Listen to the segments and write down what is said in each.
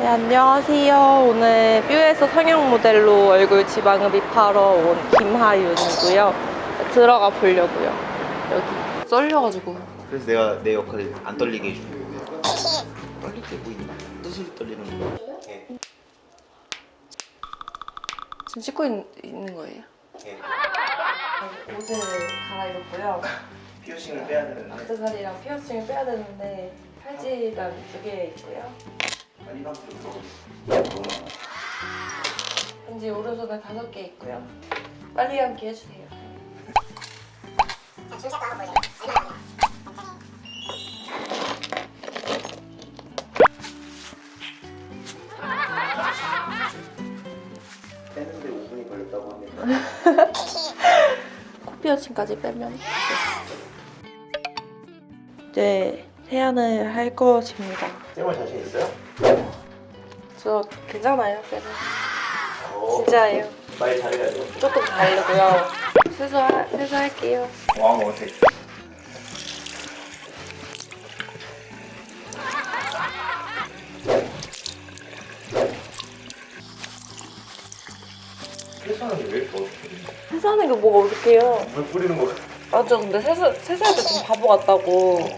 네, 안녕하세요. 오늘 뷰에서 성형 모델로 얼굴 지방 흡입하러 온 김하윤이고요. 들어가 보려고요. 여기 썰려가지고 그래서 내가 내 역할을 안 떨리게 거야. 떨리게 보인다. 스스로 떨리는 거야. 예. 지금 찍고 있, 있는 거예요. 예. 옷을 갈아입었고요. 피어싱을 빼야 되는데. 악세사리랑 피어싱을 빼야 되는데 팔찌가 두개 있고요. 반지 오른손에 다섯 개 있고요. 빨리 감기 해주세요. 빼는데 5분이 걸렸다고 합니다. 코 피어싱까지 빼면 네 세안을 할 것입니다. 쌤을 자신 있어요? 저 괜찮아요, 쌤. 어. 진짜예요. 말 잘해야죠. 조금 다르고요. 세수 세수할게요. 왕 어때? 세수하는 게 왜 이렇게 어색해? 세수하는 게 뭐가 어떡해요? 물 뿌리는 거 맞아, 근데 세수 세수할 때 좀 바보 같다고.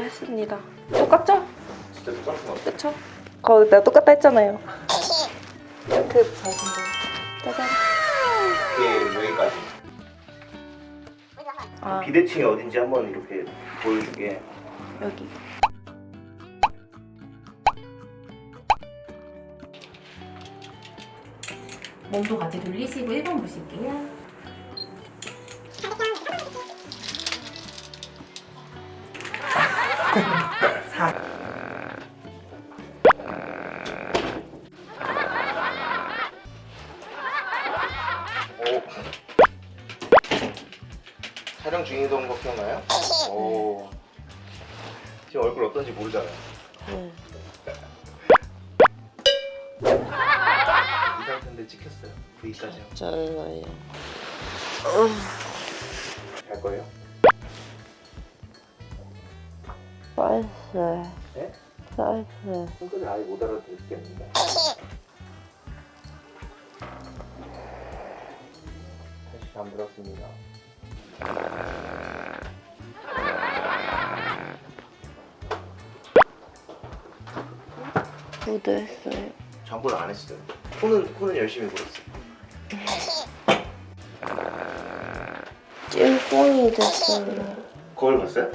세수를 했습니다. 똑같죠? 진짜 똑같은 거 같아. 그쵸? 거 내가 똑같다 했잖아요. 그 잘생겨. 짜잔. 이게 여기까지. 아 비대칭이 어딘지 한번 이렇게 보여줄게. 여기. 몸도 같이 돌리시고 1번 보실게요. 촬영 중이던 거 기억나요? 오. 지금 얼굴 어떤지 모르잖아요. 네. 이 상태인데 찍혔어요. V까지 잘라요. 할 거예요? 빨세. 네? 빨세. 손끝을 아예 못 알아듣겠는데. 다시 잠들었습니다. 모두 했어요. 잠글 안 했어요. 코는 코는 열심히 불었어요. 찔뽕이 됐어요. 거울 봤어요?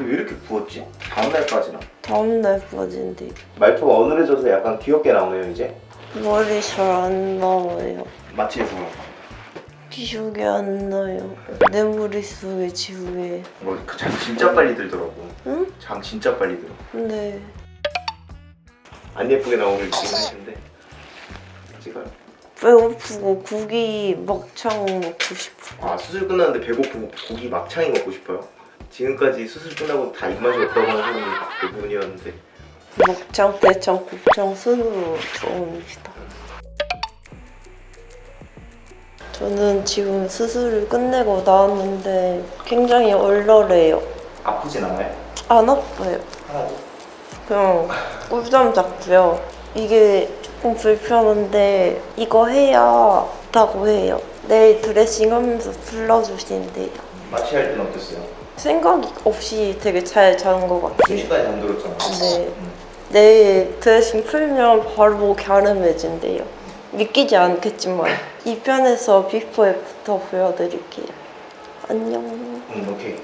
왜 이렇게 부었지? 다음 날까지나. 다음날 빠진데 말투가 어눌해져서 약간 귀엽게 나오네요 이제. 머리 잘 안 나와요. 마취해서. 기억이 안 나요. 내 머릿속에 지우개. 뭐잠 진짜 빨리 들더라고. 응? 잠 진짜 빨리 들어. 근데 안 예쁘게 나오길 지금 했는데 찍어요. 배고프고 고기 먹창 먹고 싶어. 아 수술 끝났는데 배고프고 고기 막창이 먹고 싶어요. 지금까지 수술 끝나고 다 입맛이 없다고 하는 사람이 대부분이었는데 먹창, 대창, 곱창 순으로 좋아합니다. 저는 지금 수술을 끝내고 나왔는데 굉장히 얼얼해요. 아프진 않아요? 안 아파요. 하나도. 그냥 꿀잠 잤고요. 이게 조금 불편한데 이거 해야 다고 해요. 내일 드레싱하면서 불러주신대요. 마취할 때는 어땠어요? 생각 없이 되게 잘 자는 것 같아요. 2시까지 잠들었잖아. 네. 내일 드레싱 풀면 바로 갸름해진대요. 믿기지 않겠지만 이 편에서 비포 애프터 보여드릴게요. 안녕. 응 오케이.